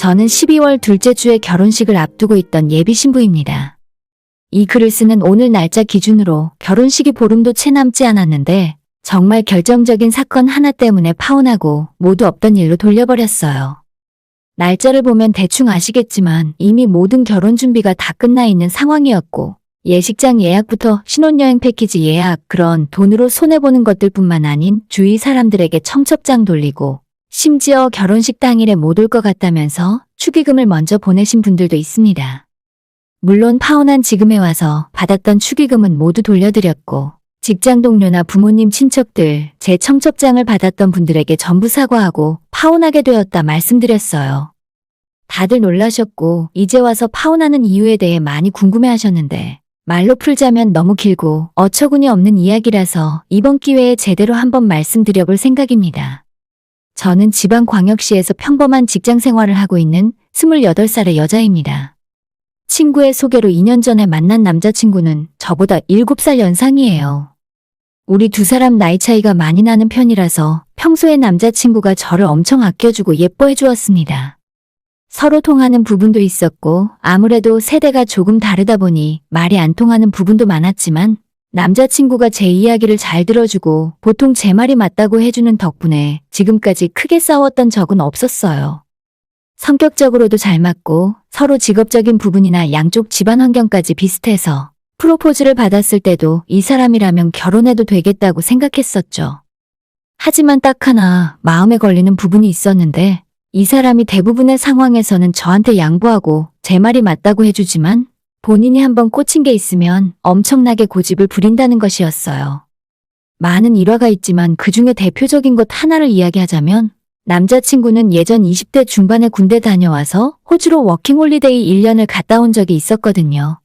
저는 12월 둘째 주에 결혼식을 앞두고 있던 예비 신부입니다. 이 글을 쓰는 오늘 날짜 기준으로 결혼식이 보름도 채 남지 않았는데 정말 결정적인 사건 하나 때문에 파혼하고 모두 없던 일로 돌려버렸어요. 날짜를 보면 대충 아시겠지만 이미 모든 결혼 준비가 다 끝나 있는 상황이었고 예식장 예약부터 신혼여행 패키지 예약 그런 돈으로 손해보는 것들 뿐만 아닌 주위 사람들에게 청첩장 돌리고 심지어 결혼식 당일에 못 올 것 같다면서 축의금을 먼저 보내신 분들도 있습니다. 물론 파혼한 지금에 와서 받았던 축의금은 모두 돌려드렸고 직장 동료나 부모님 친척들 제 청첩장을 받았던 분들에게 전부 사과하고 파혼하게 되었다 말씀드렸어요. 다들 놀라셨고 이제 와서 파혼하는 이유에 대해 많이 궁금해 하셨는데 말로 풀자면 너무 길고 어처구니 없는 이야기라서 이번 기회에 제대로 한번 말씀드려볼 생각입니다. 저는 지방광역시에서 평범한 직장 생활을 하고 있는 28살의 여자입니다. 친구의 소개로 2년 전에 만난 남자친구는 저보다 7살 연상이에요. 우리 두 사람 나이 차이가 많이 나는 편이라서 평소에 남자친구가 저를 엄청 아껴주고 예뻐해 주었습니다. 서로 통하는 부분도 있었고 아무래도 세대가 조금 다르다 보니 말이 안 통하는 부분도 많았지만 남자친구가 제 이야기를 잘 들어주고 보통 제 말이 맞다고 해주는 덕분에 지금까지 크게 싸웠던 적은 없었어요. 성격적으로도 잘 맞고 서로 직업적인 부분이나 양쪽 집안 환경까지 비슷해서 프로포즈를 받았을 때도 이 사람이라면 결혼해도 되겠다고 생각했었죠. 하지만 딱 하나 마음에 걸리는 부분이 있었는데 이 사람이 대부분의 상황에서는 저한테 양보하고 제 말이 맞다고 해주지만 본인이 한번 꽂힌 게 있으면 엄청나게 고집을 부린다는 것이었어요. 많은 일화가 있지만 그 중에 대표적인 것 하나를 이야기하자면 남자친구는 예전 20대 중반에 군대 다녀와서 호주로 워킹홀리데이 1년을 갔다 온 적이 있었거든요.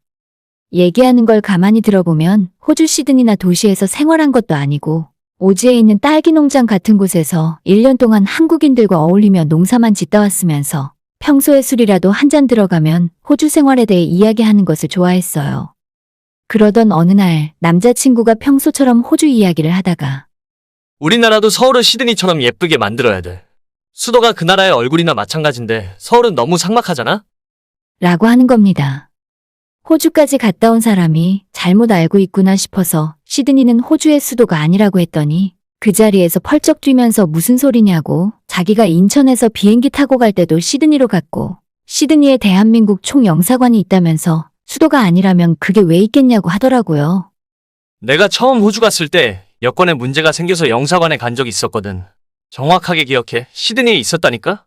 얘기하는 걸 가만히 들어보면 호주 시드니나 도시에서 생활한 것도 아니고 오지에 있는 딸기 농장 같은 곳에서 1년 동안 한국인들과 어울리며 농사만 짓다 왔으면서 평소에 술이라도 한 잔 들어가면 호주 생활에 대해 이야기하는 것을 좋아했어요. 그러던 어느 날 남자친구가 평소처럼 호주 이야기를 하다가 우리나라도 서울을 시드니처럼 예쁘게 만들어야 돼. 수도가 그 나라의 얼굴이나 마찬가지인데 서울은 너무 삭막하잖아? 라고 하는 겁니다. 호주까지 갔다 온 사람이 잘못 알고 있구나 싶어서 시드니는 호주의 수도가 아니라고 했더니 그 자리에서 펄쩍 뛰면서 무슨 소리냐고 자기가 인천에서 비행기 타고 갈 때도 시드니로 갔고 시드니에 대한민국 총영사관이 있다면서 수도가 아니라면 그게 왜 있겠냐고 하더라고요. 내가 처음 호주 갔을 때 여권에 문제가 생겨서 영사관에 간 적이 있었거든. 정확하게 기억해. 시드니에 있었다니까?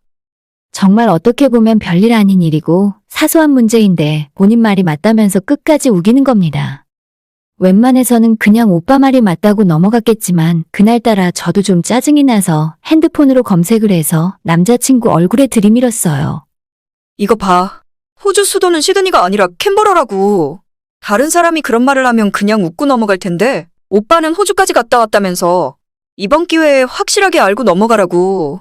정말 어떻게 보면 별일 아닌 일이고 사소한 문제인데 본인 말이 맞다면서 끝까지 우기는 겁니다. 웬만해서는 그냥 오빠 말이 맞다고 넘어갔겠지만 그날따라 저도 좀 짜증이 나서 핸드폰으로 검색을 해서 남자친구 얼굴에 들이밀었어요. 이거 봐. 호주 수도는 시드니가 아니라 캔버라라고. 다른 사람이 그런 말을 하면 그냥 웃고 넘어갈 텐데, 오빠는 호주까지 갔다 왔다면서. 이번 기회에 확실하게 알고 넘어가라고.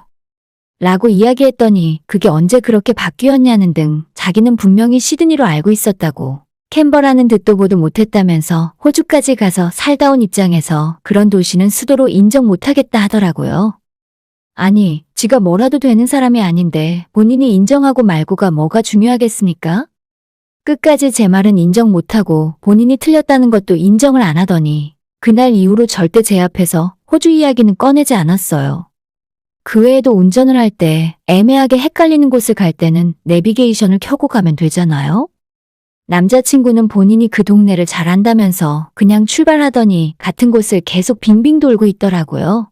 라고 이야기했더니 그게 언제 그렇게 바뀌었냐는 등 자기는 분명히 시드니로 알고 있었다고 캔버라는 듣도 보도 못했다면서 호주까지 가서 살다 온 입장에서 그런 도시는 수도로 인정 못하겠다 하더라고요. 아니, 지가 뭐라도 되는 사람이 아닌데 본인이 인정하고 말고가 뭐가 중요하겠습니까? 끝까지 제 말은 인정 못하고 본인이 틀렸다는 것도 인정을 안 하더니 그날 이후로 절대 제 앞에서 호주 이야기는 꺼내지 않았어요. 그 외에도 운전을 할 때 애매하게 헷갈리는 곳을 갈 때는 내비게이션을 켜고 가면 되잖아요? 남자친구는 본인이 그 동네를 잘 안다면서 그냥 출발하더니 같은 곳을 계속 빙빙 돌고 있더라고요.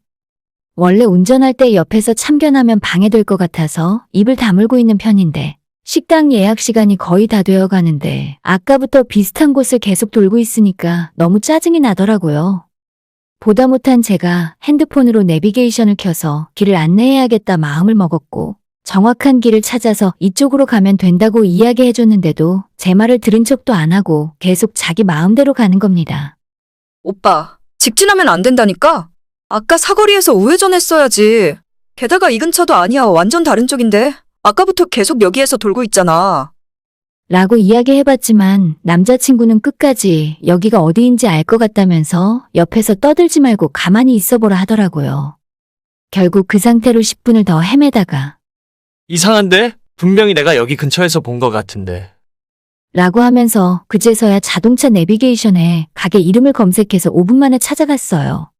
원래 운전할 때 옆에서 참견하면 방해될 것 같아서 입을 다물고 있는 편인데 식당 예약 시간이 거의 다 되어 가는데 아까부터 비슷한 곳을 계속 돌고 있으니까 너무 짜증이 나더라고요. 보다 못한 제가 핸드폰으로 내비게이션을 켜서 길을 안내해야겠다 마음을 먹었고 정확한 길을 찾아서 이쪽으로 가면 된다고 이야기해줬는데도 제 말을 들은 척도 안 하고 계속 자기 마음대로 가는 겁니다. 오빠, 직진하면 안 된다니까? 아까 사거리에서 우회전 했어야지. 게다가 이 근처도 아니야. 완전 다른 쪽인데. 아까부터 계속 여기에서 돌고 있잖아. 라고 이야기해봤지만 남자친구는 끝까지 여기가 어디인지 알 것 같다면서 옆에서 떠들지 말고 가만히 있어보라 하더라고요. 결국 그 상태로 10분을 더 헤매다가 이상한데? 분명히 내가 여기 근처에서 본 것 같은데. 라고 하면서 그제서야 자동차 내비게이션에 가게 이름을 검색해서 5분 만에 찾아갔어요.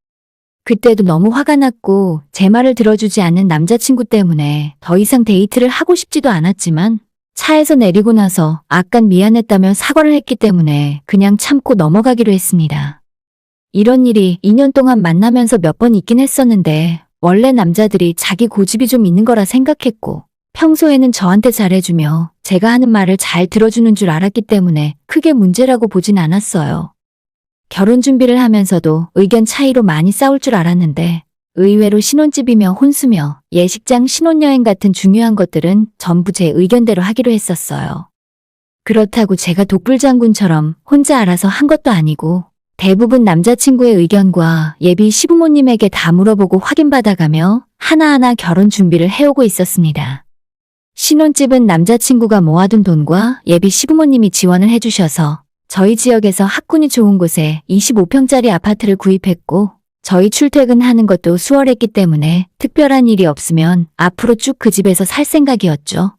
그때도 너무 화가 났고 제 말을 들어주지 않는 남자친구 때문에 더 이상 데이트를 하고 싶지도 않았지만 차에서 내리고 나서 아깐 미안했다며 사과를 했기 때문에 그냥 참고 넘어가기로 했습니다. 이런 일이 2년 동안 만나면서 몇 번 있긴 했었는데 원래 남자들이 자기 고집이 좀 있는 거라 생각했고 평소에는 저한테 잘해주며 제가 하는 말을 잘 들어주는 줄 알았기 때문에 크게 문제라고 보진 않았어요. 결혼 준비를 하면서도 의견 차이로 많이 싸울 줄 알았는데 의외로 신혼집이며 혼수며 예식장 신혼여행 같은 중요한 것들은 전부 제 의견대로 하기로 했었어요. 그렇다고 제가 독불장군처럼 혼자 알아서 한 것도 아니고 대부분 남자친구의 의견과 예비 시부모님에게 다 물어보고 확인받아가며 하나하나 결혼 준비를 해오고 있었습니다. 신혼집은 남자친구가 모아둔 돈과 예비 시부모님이 지원을 해주셔서 저희 지역에서 학군이 좋은 곳에 25평짜리 아파트를 구입했고 저희 출퇴근하는 것도 수월했기 때문에 특별한 일이 없으면 앞으로 쭉 그 집에서 살 생각이었죠.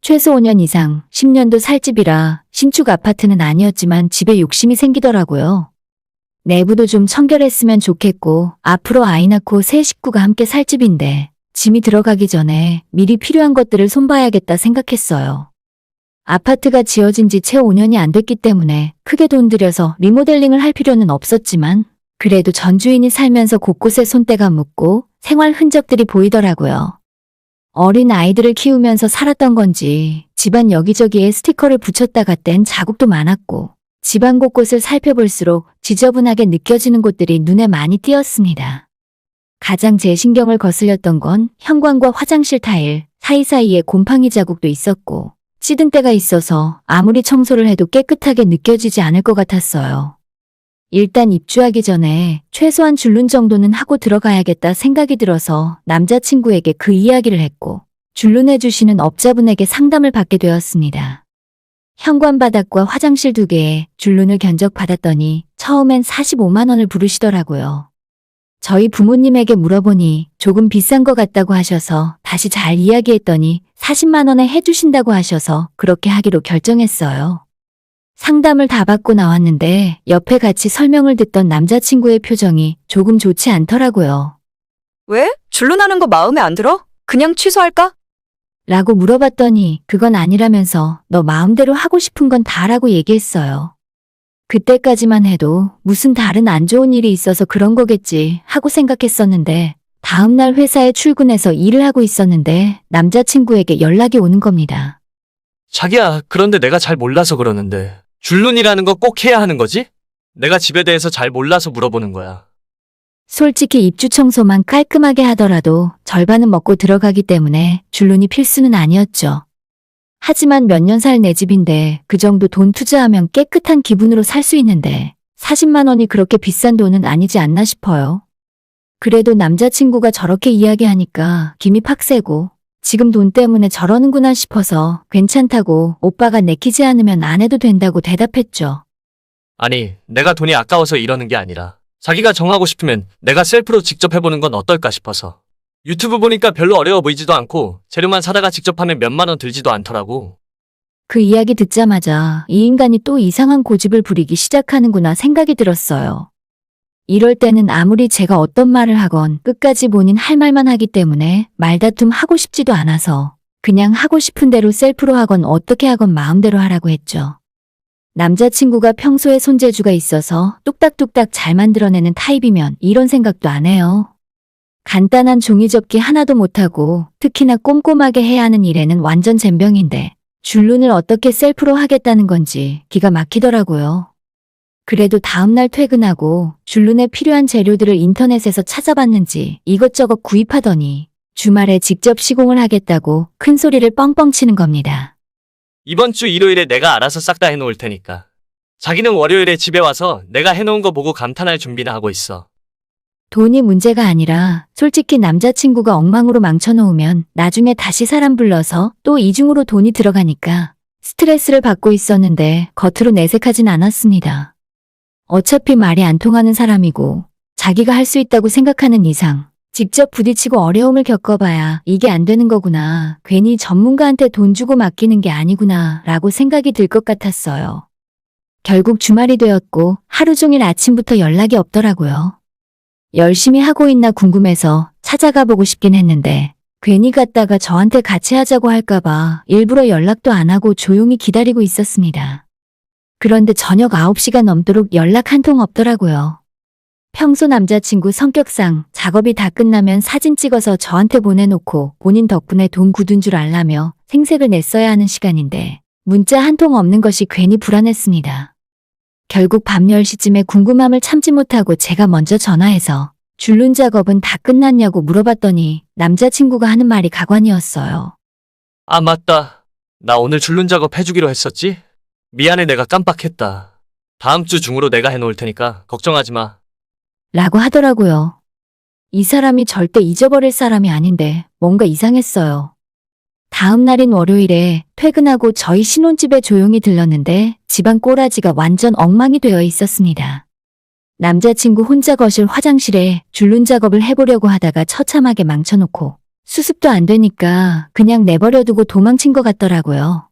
최소 5년 이상, 10년도 살 집이라 신축 아파트는 아니었지만 집에 욕심이 생기더라고요. 내부도 좀 청결했으면 좋겠고 앞으로 아이 낳고 새 식구가 함께 살 집인데 짐이 들어가기 전에 미리 필요한 것들을 손봐야겠다 생각했어요. 아파트가 지어진 지 채 5년이 안 됐기 때문에 크게 돈 들여서 리모델링을 할 필요는 없었지만 그래도 전 주인이 살면서 곳곳에 손때가 묻고 생활 흔적들이 보이더라고요. 어린 아이들을 키우면서 살았던 건지 집안 여기저기에 스티커를 붙였다가 뗀 자국도 많았고 집안 곳곳을 살펴볼수록 지저분하게 느껴지는 곳들이 눈에 많이 띄었습니다. 가장 제 신경을 거슬렸던 건 현관과 화장실 타일 사이사이에 곰팡이 자국도 있었고 찌든 때가 있어서 아무리 청소를 해도 깨끗하게 느껴지지 않을 것 같았어요. 일단 입주하기 전에 최소한 줄눈 정도는 하고 들어가야겠다 생각이 들어서 남자친구에게 그 이야기를 했고 줄눈해주시는 업자분에게 상담을 받게 되었습니다. 현관 바닥과 화장실 두 개에 줄눈을 견적받았더니 처음엔 45만 원을 부르시더라고요. 저희 부모님에게 물어보니 조금 비싼 것 같다고 하셔서 다시 잘 이야기했더니 40만 원에 해주신다고 하셔서 그렇게 하기로 결정했어요. 상담을 다 받고 나왔는데 옆에 같이 설명을 듣던 남자친구의 표정이 조금 좋지 않더라고요. 왜? 줄눈하는 거 마음에 안 들어? 그냥 취소할까? 라고 물어봤더니 그건 아니라면서 너 마음대로 하고 싶은 건 다라고 얘기했어요. 그때까지만 해도 무슨 다른 안 좋은 일이 있어서 그런 거겠지 하고 생각했었는데 다음날 회사에 출근해서 일을 하고 있었는데 남자친구에게 연락이 오는 겁니다. 자기야, 그런데 내가 잘 몰라서 그러는데. 줄눈이라는 거 꼭 해야 하는 거지? 내가 집에 대해서 잘 몰라서 물어보는 거야. 솔직히 입주 청소만 깔끔하게 하더라도 절반은 먹고 들어가기 때문에 줄눈이 필수는 아니었죠. 하지만 몇 년 살 내 집인데 그 정도 돈 투자하면 깨끗한 기분으로 살 수 있는데 40만 원이 그렇게 비싼 돈은 아니지 않나 싶어요. 그래도 남자친구가 저렇게 이야기하니까 김이 팍 세고 지금 돈 때문에 저러는구나 싶어서 괜찮다고 오빠가 내키지 않으면 안 해도 된다고 대답했죠. 아니, 내가 돈이 아까워서 이러는 게 아니라 자기가 정하고 싶으면 내가 셀프로 직접 해보는 건 어떨까 싶어서. 유튜브 보니까 별로 어려워 보이지도 않고 재료만 사다가 직접 하면 몇만 원 들지도 않더라고. 그 이야기 듣자마자 이 인간이 또 이상한 고집을 부리기 시작하는구나 생각이 들었어요. 이럴 때는 아무리 제가 어떤 말을 하건 끝까지 본인 할 말만 하기 때문에 말다툼 하고 싶지도 않아서 그냥 하고 싶은 대로 셀프로 하건 어떻게 하건 마음대로 하라고 했죠. 남자친구가 평소에 손재주가 있어서 뚝딱뚝딱 잘 만들어내는 타입이면 이런 생각도 안 해요. 간단한 종이 접기 하나도 못하고 특히나 꼼꼼하게 해야 하는 일에는 완전 젬병인데 줄눈을 어떻게 셀프로 하겠다는 건지 기가 막히더라고요. 그래도 다음날 퇴근하고 줄눈에 필요한 재료들을 인터넷에서 찾아봤는지 이것저것 구입하더니 주말에 직접 시공을 하겠다고 큰 소리를 뻥뻥 치는 겁니다. 이번 주 일요일에 내가 알아서 싹 다 해놓을 테니까. 자기는 월요일에 집에 와서 내가 해놓은 거 보고 감탄할 준비나 하고 있어. 돈이 문제가 아니라 솔직히 남자친구가 엉망으로 망쳐놓으면 나중에 다시 사람 불러서 또 이중으로 돈이 들어가니까 스트레스를 받고 있었는데 겉으로 내색하진 않았습니다. 어차피 말이 안 통하는 사람이고 자기가 할 수 있다고 생각하는 이상 직접 부딪히고 어려움을 겪어봐야 이게 안 되는 거구나. 괜히 전문가한테 돈 주고 맡기는 게 아니구나. 라고 생각이 들 것 같았어요. 결국 주말이 되었고 하루 종일 아침부터 연락이 없더라고요. 열심히 하고 있나 궁금해서 찾아가 보고 싶긴 했는데 괜히 갔다가 저한테 같이 하자고 할까봐 일부러 연락도 안 하고 조용히 기다리고 있었습니다. 그런데 저녁 9시가 넘도록 연락 한 통 없더라고요. 평소 남자친구 성격상 작업이 다 끝나면 사진 찍어서 저한테 보내놓고 본인 덕분에 돈 굳은 줄 알라며 생색을 냈어야 하는 시간인데 문자 한 통 없는 것이 괜히 불안했습니다. 결국 밤 10시쯤에 궁금함을 참지 못하고 제가 먼저 전화해서 줄눈 작업은 다 끝났냐고 물어봤더니 남자친구가 하는 말이 가관이었어요. 아, 맞다. 나 오늘 줄눈 작업 해주기로 했었지? 미안해, 내가 깜빡했다. 다음 주 중으로 내가 해놓을 테니까 걱정하지 마. 라고 하더라고요. 이 사람이 절대 잊어버릴 사람이 아닌데 뭔가 이상했어요. 다음 날인 월요일에 퇴근하고 저희 신혼집에 조용히 들렀는데 집안 꼬라지가 완전 엉망이 되어 있었습니다. 남자친구 혼자 거실 화장실에 줄눈 작업을 해보려고 하다가 처참하게 망쳐놓고 수습도 안 되니까 그냥 내버려두고 도망친 것 같더라고요.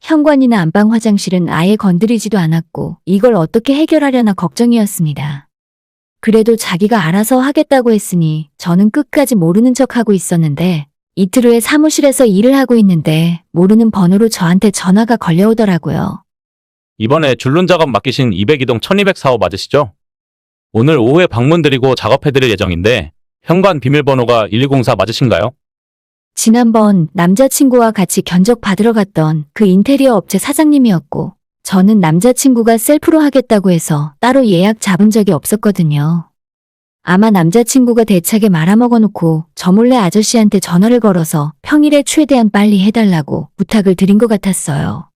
현관이나 안방 화장실은 아예 건드리지도 않았고 이걸 어떻게 해결하려나 걱정이었습니다. 그래도 자기가 알아서 하겠다고 했으니 저는 끝까지 모르는 척하고 있었는데 이틀 후에 사무실에서 일을 하고 있는데 모르는 번호로 저한테 전화가 걸려오더라고요. 이번에 줄눈 작업 맡기신 202동 1200 사업 맞으시죠? 오늘 오후에 방문 드리고 작업해드릴 예정인데 현관 비밀번호가 1204 맞으신가요? 지난번 남자친구와 같이 견적 받으러 갔던 그 인테리어 업체 사장님이었고 저는 남자친구가 셀프로 하겠다고 해서 따로 예약 잡은 적이 없었거든요. 아마 남자친구가 대차게 말아먹어 놓고 저 몰래 아저씨한테 전화를 걸어서 평일에 최대한 빨리 해달라고 부탁을 드린 것 같았어요.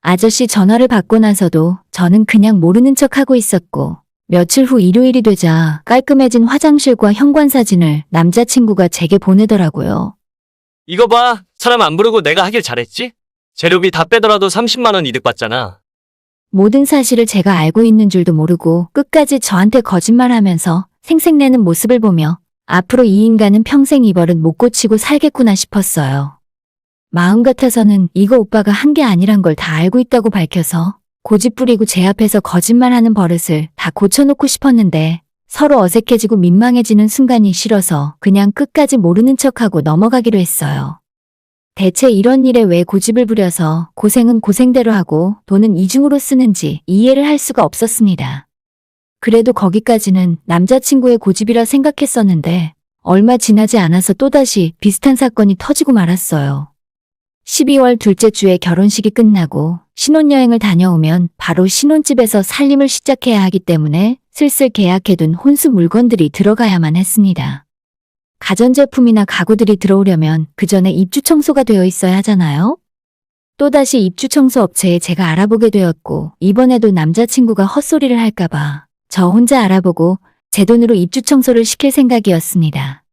아저씨 전화를 받고 나서도 저는 그냥 모르는 척 하고 있었고 며칠 후 일요일이 되자 깔끔해진 화장실과 현관 사진을 남자친구가 제게 보내더라고요. 이거 봐. 사람 안 부르고 내가 하길 잘했지? 재료비 다 빼더라도 30만원 이득 봤잖아. 모든 사실을 제가 알고 있는 줄도 모르고 끝까지 저한테 거짓말하면서 생색내는 모습을 보며 앞으로 이 인간은 평생 이 버릇 못 고치고 살겠구나 싶었어요. 마음 같아서는 이거 오빠가 한 게 아니란 걸 다 알고 있다고 밝혀서 고집 부리고 제 앞에서 거짓말하는 버릇을 다 고쳐놓고 싶었는데 서로 어색해지고 민망해지는 순간이 싫어서 그냥 끝까지 모르는 척하고 넘어가기로 했어요. 대체 이런 일에 왜 고집을 부려서 고생은 고생대로 하고 돈은 이중으로 쓰는지 이해를 할 수가 없었습니다. 그래도 거기까지는 남자친구의 고집이라 생각했었는데 얼마 지나지 않아서 또다시 비슷한 사건이 터지고 말았어요. 12월 둘째 주에 결혼식이 끝나고 신혼여행을 다녀오면 바로 신혼집에서 살림을 시작해야 하기 때문에 슬슬 계약해둔 혼수 물건들이 들어가야만 했습니다. 가전제품이나 가구들이 들어오려면 그 전에 입주 청소가 되어 있어야 하잖아요? 또다시 입주 청소 업체에 제가 알아보게 되었고, 이번에도 남자친구가 헛소리를 할까봐 저 혼자 알아보고 제 돈으로 입주 청소를 시킬 생각이었습니다.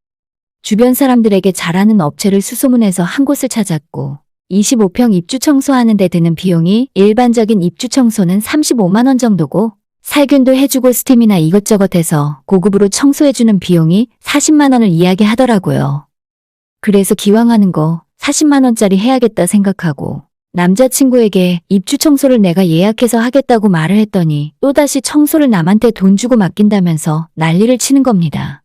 주변 사람들에게 잘하는 업체를 수소문해서 한 곳을 찾았고, 25평 입주 청소하는 데 드는 비용이 일반적인 입주 청소는 35만 원 정도고, 살균도 해주고 스팀이나 이것저것 해서 고급으로 청소해주는 비용이 40만 원을 이야기하더라고요. 그래서 기왕 하는 거 40만 원짜리 해야겠다 생각하고 남자친구에게 입주 청소를 내가 예약해서 하겠다고 말을 했더니 또다시 청소를 남한테 돈 주고 맡긴다면서 난리를 치는 겁니다.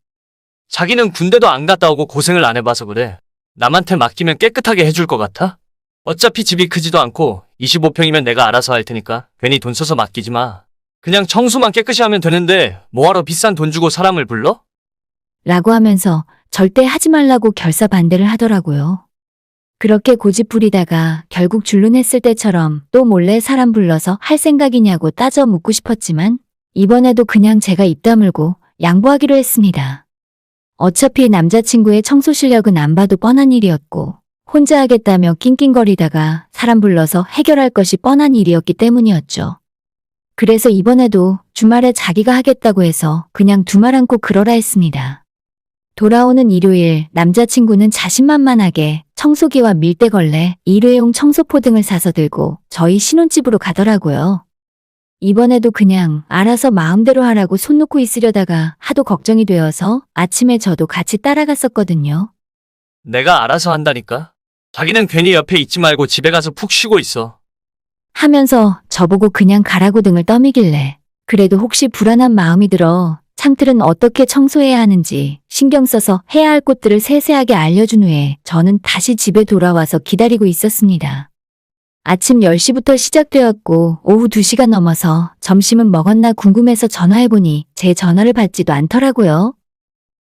자기는 군대도 안 갔다 오고 고생을 안 해봐서 그래. 남한테 맡기면 깨끗하게 해줄 것 같아? 어차피 집이 크지도 않고 25평이면 내가 알아서 할 테니까 괜히 돈 써서 맡기지 마. 그냥 청소만 깨끗이 하면 되는데 뭐하러 비싼 돈 주고 사람을 불러? 라고 하면서 절대 하지 말라고 결사 반대를 하더라고요. 그렇게 고집 부리다가 결국 줄눈했을 때처럼 또 몰래 사람 불러서 할 생각이냐고 따져 묻고 싶었지만 이번에도 그냥 제가 입 다물고 양보하기로 했습니다. 어차피 남자친구의 청소 실력은 안 봐도 뻔한 일이었고 혼자 하겠다며 낑낑거리다가 사람 불러서 해결할 것이 뻔한 일이었기 때문이었죠. 그래서 이번에도 주말에 자기가 하겠다고 해서 그냥 두말 않고 그러라 했습니다. 돌아오는 일요일 남자친구는 자신만만하게 청소기와 밀대걸레, 일회용 청소포 등을 사서 들고 저희 신혼집으로 가더라고요. 이번에도 그냥 알아서 마음대로 하라고 손 놓고 있으려다가 하도 걱정이 되어서 아침에 저도 같이 따라갔었거든요. 내가 알아서 한다니까. 자기는 괜히 옆에 있지 말고 집에 가서 푹 쉬고 있어. 하면서 저보고 그냥 가라고 등을 떠미길래 그래도 혹시 불안한 마음이 들어 창틀은 어떻게 청소해야 하는지 신경 써서 해야 할 곳들을 세세하게 알려준 후에 저는 다시 집에 돌아와서 기다리고 있었습니다. 아침 10시부터 시작되었고 오후 2시가 넘어서 점심은 먹었나 궁금해서 전화해보니 제 전화를 받지도 않더라고요.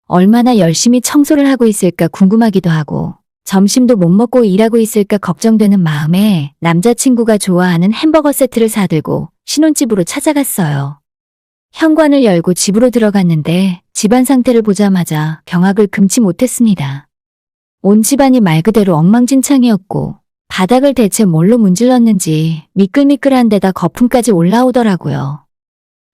얼마나 열심히 청소를 하고 있을까 궁금하기도 하고 점심도 못 먹고 일하고 있을까 걱정되는 마음에 남자친구가 좋아하는 햄버거 세트를 사들고 신혼집으로 찾아갔어요. 현관을 열고 집으로 들어갔는데 집안 상태를 보자마자 경악을 금치 못했습니다. 온 집안이 말 그대로 엉망진창이었고 바닥을 대체 뭘로 문질렀는지 미끌미끌한 데다 거품까지 올라오더라고요.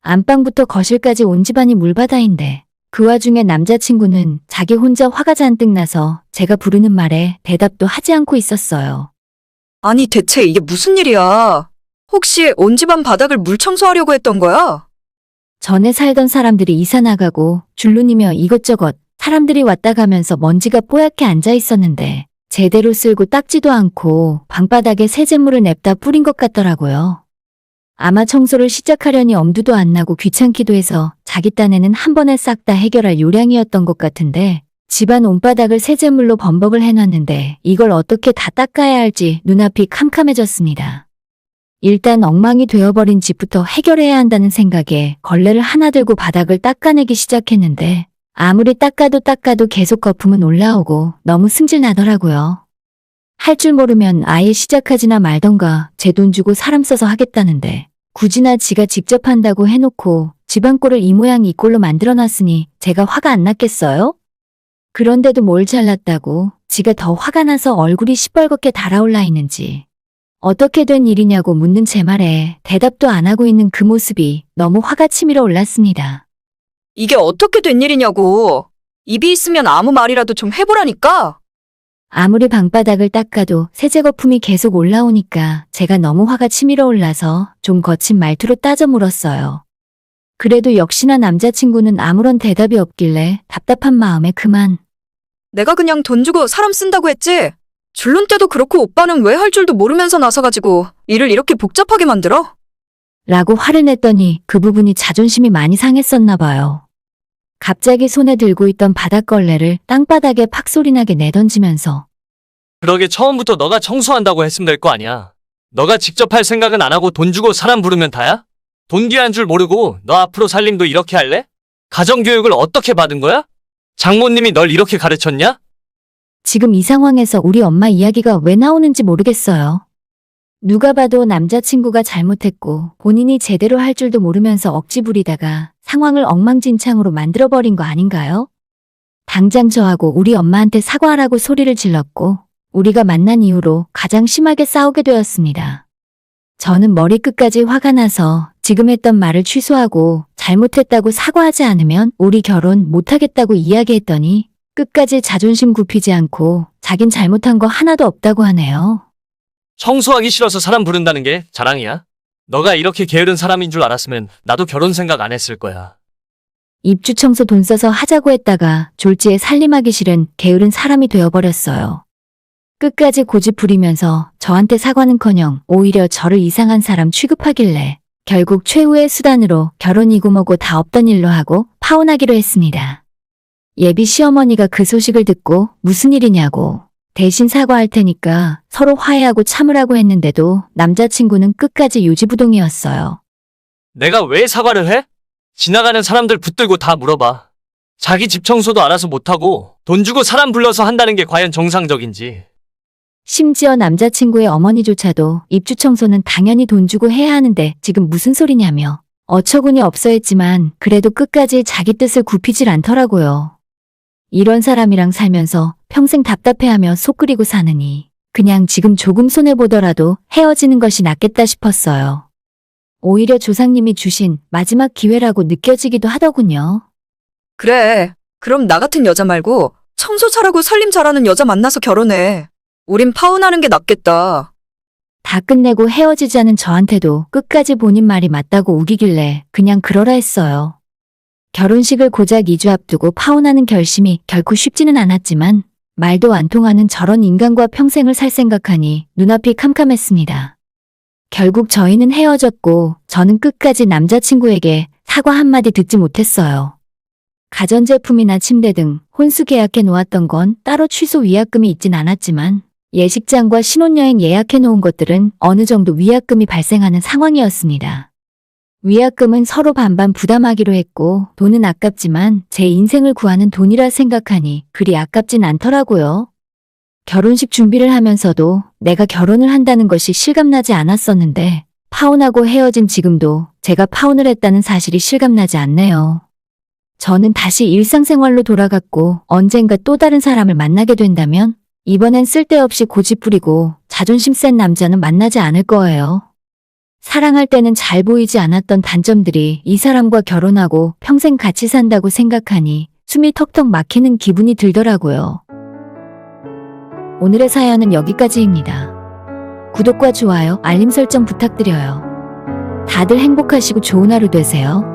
안방부터 거실까지 온 집안이 물바다인데 그 와중에 남자친구는 자기 혼자 화가 잔뜩 나서 제가 부르는 말에 대답도 하지 않고 있었어요. 아니, 대체 이게 무슨 일이야? 혹시 온 집안 바닥을 물 청소하려고 했던 거야? 전에 살던 사람들이 이사 나가고 줄눈이며 이것저것 사람들이 왔다 가면서 먼지가 뽀얗게 앉아 있었는데 제대로 쓸고 닦지도 않고 방바닥에 세제물을 냅다 뿌린 것 같더라고요. 아마 청소를 시작하려니 엄두도 안 나고 귀찮기도 해서 자기 딴에는 한 번에 싹 다 해결할 요량이었던 것 같은데 집안 온바닥을 세제물로 범벅을 해놨는데 이걸 어떻게 다 닦아야 할지 눈앞이 캄캄해졌습니다. 일단 엉망이 되어버린 집부터 해결해야 한다는 생각에 걸레를 하나 들고 바닥을 닦아내기 시작했는데 아무리 닦아도 닦아도 계속 거품은 올라오고 너무 승질나더라고요. 할 줄 모르면 아예 시작하지나 말던가 제 돈 주고 사람 써서 하겠다는데 굳이나 지가 직접 한다고 해놓고 집안 꼴을 이 모양 이 꼴로 만들어놨으니 제가 화가 안 났겠어요? 그런데도 뭘 잘났다고 지가 더 화가 나서 얼굴이 시뻘겋게 달아올라 있는지 어떻게 된 일이냐고 묻는 제 말에 대답도 안 하고 있는 그 모습이 너무 화가 치밀어 올랐습니다. 이게 어떻게 된 일이냐고. 입이 있으면 아무 말이라도 좀 해보라니까. 아무리 방바닥을 닦아도 세제 거품이 계속 올라오니까 제가 너무 화가 치밀어 올라서 좀 거친 말투로 따져 물었어요. 그래도 역시나 남자친구는 아무런 대답이 없길래 답답한 마음에 그만 내가 그냥 돈 주고 사람 쓴다고 했지. 줄눈 때도 그렇고 오빠는 왜 할 줄도 모르면서 나서가지고 일을 이렇게 복잡하게 만들어? 라고 화를 냈더니 그 부분이 자존심이 많이 상했었나 봐요. 갑자기 손에 들고 있던 바닥걸레를 땅바닥에 팍 소리나게 내던지면서 그러게 처음부터 너가 청소한다고 했으면 될 거 아니야. 너가 직접 할 생각은 안 하고 돈 주고 사람 부르면 다야? 돈 귀한 줄 모르고 너 앞으로 살림도 이렇게 할래? 가정교육을 어떻게 받은 거야? 장모님이 널 이렇게 가르쳤냐? 지금 이 상황에서 우리 엄마 이야기가 왜 나오는지 모르겠어요. 누가 봐도 남자친구가 잘못했고 본인이 제대로 할 줄도 모르면서 억지 부리다가 상황을 엉망진창으로 만들어버린 거 아닌가요? 당장 저하고 우리 엄마한테 사과하라고 소리를 질렀고 우리가 만난 이후로 가장 심하게 싸우게 되었습니다. 저는 머리끝까지 화가 나서 지금 했던 말을 취소하고 잘못했다고 사과하지 않으면 우리 결혼 못하겠다고 이야기했더니 끝까지 자존심 굽히지 않고 자긴 잘못한 거 하나도 없다고 하네요. 청소하기 싫어서 사람 부른다는 게 자랑이야? 너가 이렇게 게으른 사람인 줄 알았으면 나도 결혼 생각 안 했을 거야. 입주 청소 돈 써서 하자고 했다가 졸지에 살림하기 싫은 게으른 사람이 되어버렸어요. 끝까지 고집 부리면서 저한테 사과는커녕 오히려 저를 이상한 사람 취급하길래 결국 최후의 수단으로 결혼이고 뭐고 다 없던 일로 하고 파혼하기로 했습니다. 예비 시어머니가 그 소식을 듣고 무슨 일이냐고 대신 사과할 테니까 서로 화해하고 참으라고 했는데도 남자친구는 끝까지 요지부동이었어요. 내가 왜 사과를 해? 지나가는 사람들 붙들고 다 물어봐. 자기 집 청소도 알아서 못하고 돈 주고 사람 불러서 한다는 게 과연 정상적인지. 심지어 남자친구의 어머니조차도 입주 청소는 당연히 돈 주고 해야 하는데 지금 무슨 소리냐며 어처구니 없어 했지만 그래도 끝까지 자기 뜻을 굽히질 않더라고요. 이런 사람이랑 살면서 평생 답답해하며 속 끓이고 사느니 그냥 지금 조금 손해보더라도 헤어지는 것이 낫겠다 싶었어요. 오히려 조상님이 주신 마지막 기회라고 느껴지기도 하더군요. 그래. 그럼 나 같은 여자 말고 청소 잘하고 살림 잘하는 여자 만나서 결혼해. 우린 파혼하는 게 낫겠다. 다 끝내고 헤어지자는 저한테도 끝까지 본인 말이 맞다고 우기길래 그냥 그러라 했어요. 결혼식을 고작 2주 앞두고 파혼하는 결심이 결코 쉽지는 않았지만 말도 안 통하는 저런 인간과 평생을 살 생각하니 눈앞이 캄캄했습니다. 결국 저희는 헤어졌고 저는 끝까지 남자친구에게 사과 한마디 듣지 못했어요. 가전제품이나 침대 등 혼수 계약해 놓았던 건 따로 취소 위약금이 있진 않았지만 예식장과 신혼여행 예약해 놓은 것들은 어느 정도 위약금이 발생하는 상황이었습니다. 위약금은 서로 반반 부담하기로 했고 돈은 아깝지만 제 인생을 구하는 돈이라 생각하니 그리 아깝진 않더라고요. 결혼식 준비를 하면서도 내가 결혼을 한다는 것이 실감나지 않았었는데 파혼하고 헤어진 지금도 제가 파혼을 했다는 사실이 실감나지 않네요. 저는 다시 일상생활로 돌아갔고 언젠가 또 다른 사람을 만나게 된다면 이번엔 쓸데없이 고집 부리고 자존심 센 남자는 만나지 않을 거예요. 사랑할 때는 잘 보이지 않았던 단점들이 이 사람과 결혼하고 평생 같이 산다고 생각하니 숨이 턱턱 막히는 기분이 들더라고요. 오늘의 사연은 여기까지입니다. 구독과 좋아요, 알림 설정 부탁드려요. 다들 행복하시고 좋은 하루 되세요.